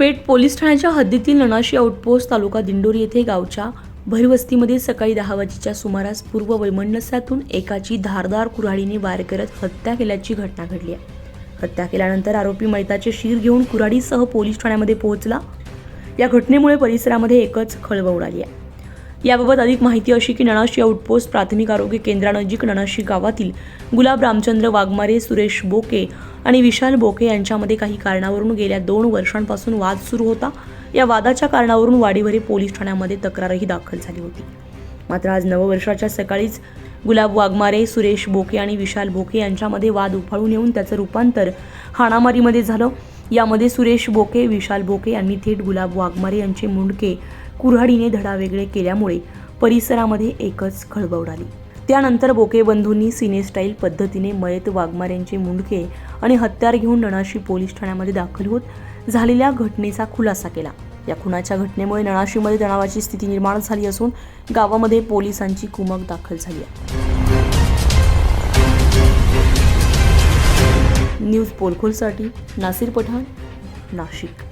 पेठ police ठाण्याच्या हद्दीतील नणाशी outpost तालुका दिंडोरी येथे गावच्या भरवस्तीमध्ये सकाळी दहा वाजेच्या सुमारास पूर्व वैमनस्यातून एकाची धारदार कुऱ्हाडीने वार करत हत्या केल्याची घटना घडली आहे. हत्या केल्यानंतर आरोपी मैताचे शीर घेऊन कुऱ्हाडीसह पोलीस ठाण्यामध्ये पोहोचला. या घटनेमुळे परिसरामध्ये एकच खळबळ उडाली आहे. याबाबत अधिक माहिती अशी की नणाशी आउटपोस्ट प्राथमिक आरोग्य केंद्रानजीक नणाशी गावातील गुलाब रामचंद्र वाघमारे सुरेश बोके आणि विशाल बोके यांच्यामध्ये काही कारणावरून गेल्या दोन वर्षांपासून वाद सुरू होता. या वादाच्या कारणावरून वाडीवरी पोलीस ठाण्यामध्ये तक्रारही दाखल झाली होती. मात्र आज नववर्षाच्या सकाळीच गुलाब वाघमारे सुरेश बोके आणि विशाल बोके यांच्यामध्ये वाद उफाळून येऊन त्याचं रूपांतर हाणामारीमध्ये झालं. यामध्ये सुरेश बोके विशाल बोके यांनी थेट गुलाब वाघमारे यांचे मुंडके कुऱ्हाडीने धडावेगळे केल्यामुळे परिसरामध्ये एकच खळबळ उडाली. त्यानंतर बोकेबंधूंनी सिनेस्टाईल पद्धतीने मयत वाघमाऱ्यांचे मुंडके आणि हत्यार घेऊन नणाशी पोलीस ठाण्यामध्ये दाखल होत झालेल्या घटनेचा खुलासा केला. या खुनाच्या घटनेमुळे नणाशीमध्ये तणावाची स्थिती निर्माण झाली असून गावामध्ये पोलिसांची कुमक दाखल झाली आहे. न्यूज पोलखोलसाठी नासिर पठाण नाशिक.